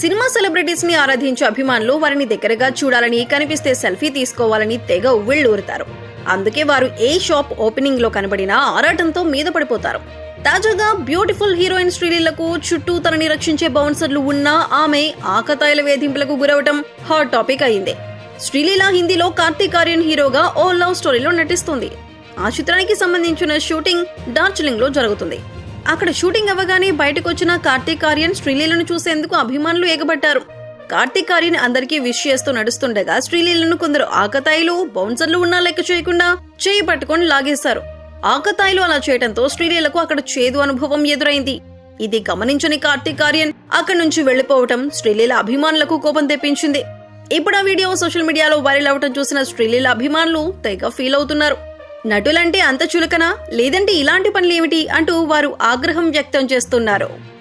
Cinema సెలబ్రిటీస్ని ఆరాధించే అభిమానులు వారిని దగ్గరగా చూడాలని కనిపిస్తే సెల్ఫీ తీసుకోవాలని తెగ ఉవ్విళ్ళూరుతారు. అందుకే వారు ఏ షాప్ ఓపెనింగ్లో కనబడినా ఆరాటంతో మీద పడిపోతారు. తాజాగా బ్యూటిఫుల్ హీరోయిన్ శ్రీలీలకు చుట్టూ తనని రక్షించే బౌన్సర్లు ఉన్నా ఆమె ఆకతాయిల వేధింపులకు గురవటం హాట్ టాపిక్ అయింది. శ్రీలీల హిందీలో కార్తీక్ ఆర్యన్ హీరోగా ఓ లవ్ స్టోరీలో నటిస్తుంది. ఆ చిత్రానికి సంబంధించిన షూటింగ్ డార్జిలింగ్లో జరుగుతుంది. అక్కడ షూటింగ్ అవ్వగానే బయటకు వచ్చిన కార్తీక్ ఆర్యన్ శ్రీలీలను చూసేందుకు అభిమానులు ఎగబట్టారు కార్తీక్ ఆర్యన్ అందరికీ విష్ చేస్తూ నడుస్తుండగా శ్రీలీలను కొందరు ఆకతాయిలు బౌన్సర్లు ఉన్నా లెక్క చేయకుండా చేయి పట్టుకొని లాగేశారు. ఆకతాయిలు అలా చేయడంతో శ్రీలీలకు అక్కడ చేదు అనుభవం ఎదురైంది. ఇది గమనించని కార్తీక్ ఆర్యన్ అక్కడి నుంచి వెళ్ళిపోవటం శ్రీలీల అభిమానులకు కోపం తెప్పించింది. ఇప్పుడు ఆ వీడియో సోషల్ మీడియాలో వైరల్ అవటం చూసిన శ్రీలీల అభిమానులు తెగ ఫీల్ అవుతున్నారు. నటులంటే అంత చులకనా? లేదంటే ఇలాంటి పనులేమిటి? అంటూ వారు ఆగ్రహం వ్యక్తం చేస్తున్నారు.